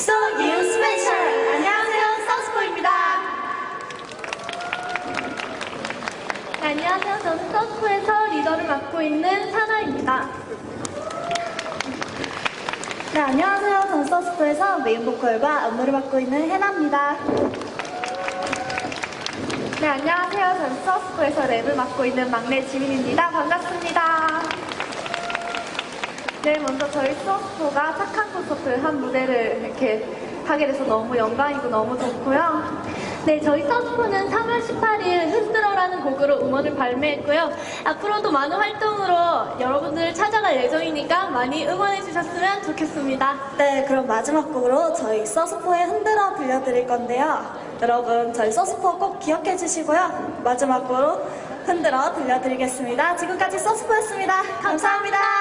You Special! 안녕하세요, 서스코입니다. 네, 안녕하세요. 저는 서스코에서 리더를 맡고 있는 사나입니다. 네, 안녕하세요. 전 서스코에서 메인 보컬과 안무를 맡고 있는 해나입니다. 네, 안녕하세요. 저는 서스코에서 랩을 맡고 있는 막내 지민입니다. 반갑습니다. 네, 먼저 저희 서스코가 착한 콘서트 한 무대를 이렇게 하게 돼서 너무 영광이고 너무 좋고요. 네, 저희 서스코는 3월 18일 흔들어라는 곡으로 음원을 발매했고요. 앞으로도 많은 활동으로 여러분들을 찾아갈 예정이니까 많이 응원해 주셨으면 좋겠습니다. 네, 그럼 마지막 곡으로 저희 서스포의 흔들어 들려드릴 건데요. 여러분, 저희 서스포 꼭 기억해 주시고요. 마지막으로 흔들어 들려드리겠습니다. 지금까지 서스포였습니다 감사합니다.